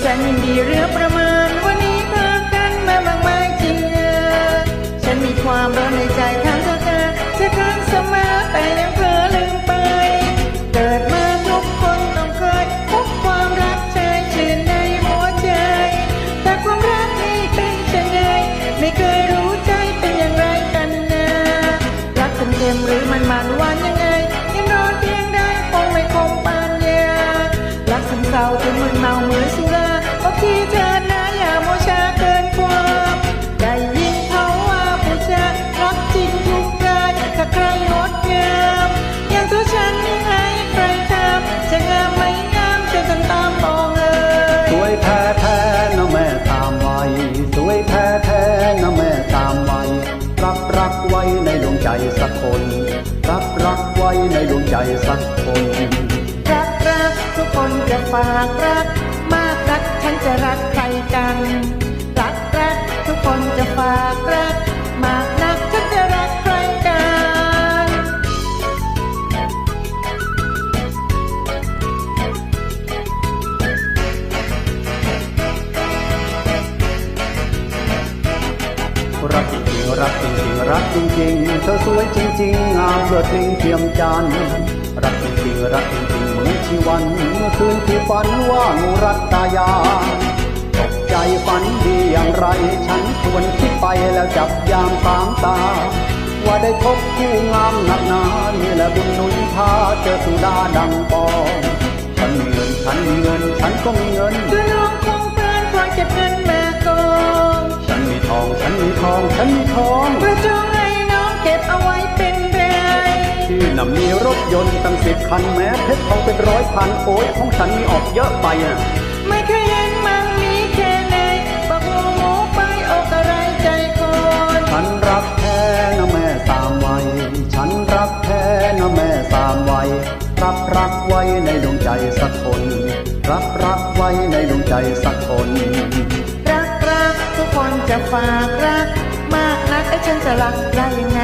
แสนยินดีเรือประมาณวันนี้พากันมามากมายจริงเออฉันมีความร้อนในใจข้างเธอเธอจะครั้งเสมอแต่ยังเผลอลืมไป เกิดมาทุกคนต้องเคยพบความรักชายชื่นในหัวใจ แต่ความรักนี้เป็นเช่นไงไม่เคยรู้ใจเป็นอย่างไรกันนะรักเค็มๆหรือมันมัน ว้ในดวงใจสักคนรักรักทุกคนจะฝากรัก มากรักฉันจะรักใครกันรักรักทุกคนจะฝากรัก มากนักฉันจะรักใครกันรักจ รักจริงๆรักจริงๆเธอสวยจริงๆงามเลือดลิงเทียมจันทร์รักจริงๆรักจริงๆเหมือนชีวันเมื่อคืนที่ฝันว่างูรักตายาตกใจฝันดีอย่างไร ฉันควรคิดไปแล้วจับยามตามตา ว่าได้พบคู่งามหนักหนานี่แหละบุญนุนพาเจอสุดาดังปองฉันมีเงินฉันมีเงินฉันก็มีเงิน องฉันมีทองประจงให้น้องเก็บเอาไว้เป็นไรที่นำมีรถยนต์ตั้งสิบคันแม้เพชรทองเป็นร้อยพันโอ้ยของฉันมีออกเยอะไปอะไม่เคยเห็นมันมีแค่ไหนบอกหัวหมูไปอกอะไรใจคนฉันรักแท้นะแม่สามวัยฉันรักแท้นะแม่สามวัยรับรักไว้ในดวงใจสักคน รับรักไว้ในดวงใจสักคนรักรักทุก คนจะฝากรัก มากนักไอ้ฉันจะรักได้ยังไง